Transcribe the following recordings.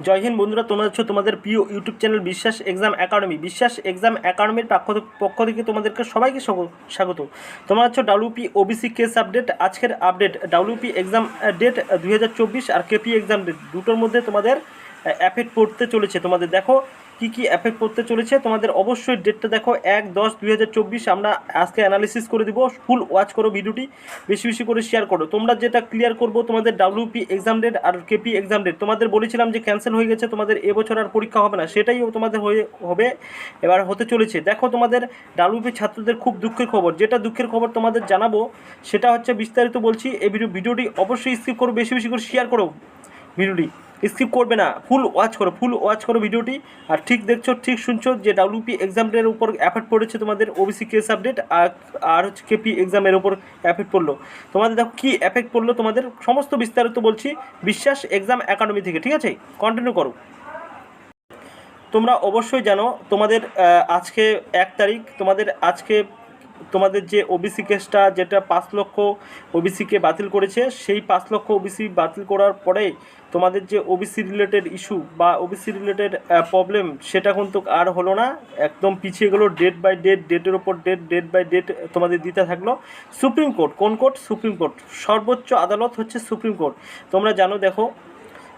জয় হিন্দ বন্ধুরা, তোমরা হচ্ছে তোমাদের প্রিয় YouTube channel Biswas exam academy. Biswas exam একাডেমির পক্ষ পক্ষ থেকে তোমাদেরকে সবাইকে স্বাগত তোমরা হচ্ছে ডাব্লিউপি ওবিসি কেস আপডেট, আজকের আপডেট ডাব্লিউপি এক্সাম ডেট দুই হাজার চব্বিশ আর কেপি এক্সাম ডেট। দুটোর মধ্যে তোমাদের অ্যাফেক্ট পড়তে চলেছে। তোমাদের দেখো কি কি এফেক্ট পড়তে চলেছে, তোমাদের অবশ্যই ডেটটা দেখো, এক দশ দুই আমরা আজকে অ্যানালিসিস করে দিব ফুল ওয়াচ করো ভিডিওটি বেশি বেশি করে শেয়ার করো। তোমরা যেটা ক্লিয়ার করব, তোমাদের ডাব্লিউপি এক্সাম ডেট আর কেপি এক্সাম ডেট তোমাদের বলেছিলাম যে ক্যান্সেল হয়ে গেছে, তোমাদের এবছর আর পরীক্ষা হবে না, সেটাই তোমাদের হয়ে, হবে, এবার হতে চলেছে। দেখো তোমাদের ডাব্লিউপি ছাত্রদের খুব দুঃখের খবর। যেটা দুঃখের খবর তোমাদের জানাব, সেটা হচ্ছে বিস্তারিত বলছি, এই ভিডিও ভিডিওটি অবশ্যই স্কিপ করো, বেশি বেশি করে শেয়ার করো ভিডিওটি স্কিপ করবে না। ফুল ওয়াচ করো ফুল ওয়াচ করো ভিডিওটি আর ঠিক দেখছ, ঠিক শুনছো যে ডাব্লিউপি এক্সামের উপর অ্যাফেক্ট পড়েছে তোমাদের ওবিসি কেস আপডেট আর আর হচ্ছে কেপি এক্সামের উপর অ্যাফেক্ট পড়ল। তোমাদের দেখো কী অ্যাফেক্ট পড়ল তোমাদের? সমস্ত বিস্তারিত বলছি বিশ্বাস এক্সাম একাডেমি থেকে, ঠিক আছে? কন্টিনিউ করো। তোমরা অবশ্যই জানো তোমাদের আজকে এক তারিখ, তোমাদের আজকে তোমাদের যে ওবিসি কেসটা যেটা পাঁচ লক্ষ ওবিসিকে বাতিল করেছে, সেই পাঁচ লক্ষ ওবিসি বাতিল করার পরে তোমাদের যে ওবিসি রিলেটেড ইস্যু বা ওবিসি রিলেটেড প্রবলেম সেটা কিন্তু আর হলো না। একদম পিছিয়ে গেলো ডেট বাই ডেট ডেটের ওপর ডেট ডেট বাই ডেট তোমাদের দিতে থাকল। সুপ্রিম কোর্ট কোন কোর্ট? সুপ্রিম কোর্ট সর্বোচ্চ আদালত হচ্ছে সুপ্রিম কোর্ট তোমরা জানো, দেখো,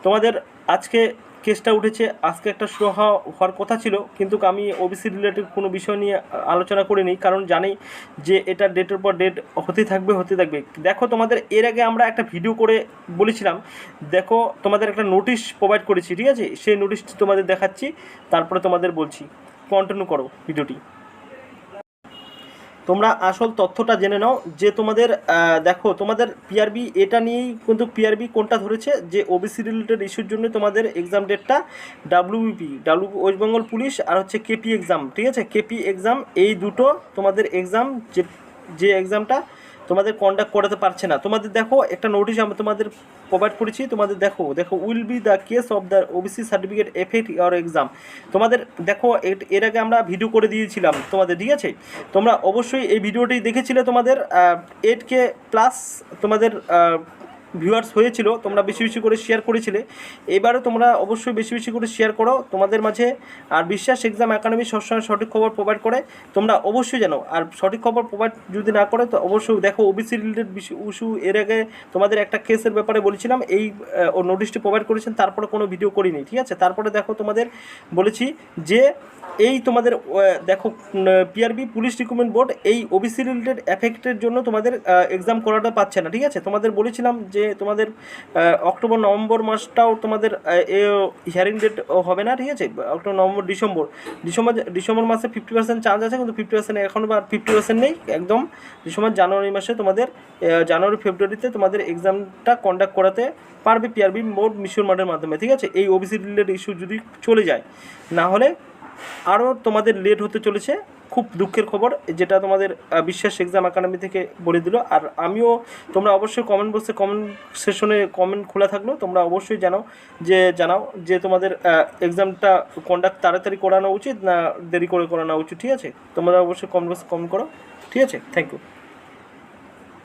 তোমাদের আজকে কেসটা উঠেছে, আজকে একটা শো হওয়া- হওয়ার কথা ছিল, কিন্তু আমি ওবিসি রিলেটেড কোনো বিষয় নিয়ে আলোচনা করিনি, কারণ জানি যে এটা ডেটের পর ডেট হতে থাকবে হতে থাকবে। দেখো তোমাদের, এর আগে আমরা একটা ভিডিও করে বলেছিলাম, দেখো তোমাদের একটা নোটিশ প্রোভাইড করেছি, ঠিক আছে? সেই নোটিশটি তোমাদের দেখাচ্ছি, তারপরে তোমাদের বলছি। কন্টিনিউ করো ভিডিওটি তোমরা আসল তথ্যটা জেনে নাও যে তোমাদের দেখো, তোমাদের পিআরবি এটা নিয়েই কিন্তু পিআরবি কোনটা ধরেছে যে ওবিসি রিলেটেড ইস্যুর জন্য তোমাদের এক্সাম ডেটটা WBP W West Bengal police আর হচ্ছে কেপি এক্সাম ঠিক আছে? কেপি এক্সাম এই দুটো তোমাদের এক্সাম যে যে এক্সামটা তোমাদের কন্ডাক্ট করাতে পারছে না। তোমাদের দেখো, একটা নোটিশ আমি তোমাদের প্রোভাইড করেছি, তোমাদের দেখো দেখো will be the case of the OBC certificate effect year exam তোমাদের দেখো এর- আগে আমরা ভিডিও করে দিয়েছিলাম তোমাদের, ঠিক আছে? তোমরা অবশ্যই এই ভিডিওটি দেখেছিলে তোমাদের এইট কে প্লাস তোমাদের ভিউয়ার্স হয়েছিল, তোমরা বেশি বেশি করে শেয়ার করেছিলে। এবারে তোমরা অবশ্যই বেশি বেশি করে শেয়ার করো। তোমাদের মাঝে আর বিশ্বাস এক্সাম একাডেমি সবসময় সঠিক খবর প্রোভাইড করে। তোমরা অবশ্যই জানো, আর সঠিক খবর প্রোভাইড যদি না করে, তো অবশ্যই দেখো ওবিসি রিলেটেড ইস্যু এর আগে তোমাদের একটা কেসের ব্যাপারে বলেছিলাম। এই ও নোটিশটি প্রোভাইড করেছেন, তারপরে কোনো ভিডিও করিনি, ঠিক আছে? তারপরে দেখো তোমাদের বলেছি যে, এই তোমাদের দেখো পিআরবি পুলিশ রিক্রুটমেন্ট বোর্ড এই ওবিসি রিলেটেড এফেক্টের জন্য তোমাদের এক্সাম করাটা পাচ্ছে না, ঠিক আছে? তোমাদের বলেছিলাম যে তোমাদের অক্টোবর, নভেম্বর মাসটাও তোমাদের হিয়ারিং ডেট হবে না, ঠিক আছে? October, November, December. December December মাসে ফিফটি পার্সেন্ট চান্স আছে, কিন্তু ফিফটি পার্সেন্ট এখন বা ফিফটি পার্সেন্ট নেই, একদম। ডিসেম্বর, জানুয়ারি মাসে তোমাদের জানুয়ারি, ফেব্রুয়ারিতে তোমাদের এক্সামটা কন্ডাক্ট করাতে পারবে পিআরবি বোর্ড মিশন মার্ডের মাধ্যমে, ঠিক আছে? এই ওবিসি রিলেটেড ইস্যু যদি চলে যায়, না হলে আরও তোমাদের লেট হতে চলেছে। খুব দুঃখের খবর, যেটা তোমাদের বিশ্বাস এক্সাম একাডেমি থেকে বলে দিল। আর আমিও, তোমরা অবশ্যই কমেন্ট বক্সে কমেন্ট সেশনে কমেন্ট খোলা থাকল। তোমরা অবশ্যই জানাও, যে জানাও যে তোমাদের এক্সামটা কন্ডাক্ট তাড়াতাড়ি করানো উচিত না দেরি করে করানো উচিত, ঠিক আছে? তোমরা অবশ্যই কমেন্ট বক্সে কমেন্ট করো, ঠিক আছে? Thank you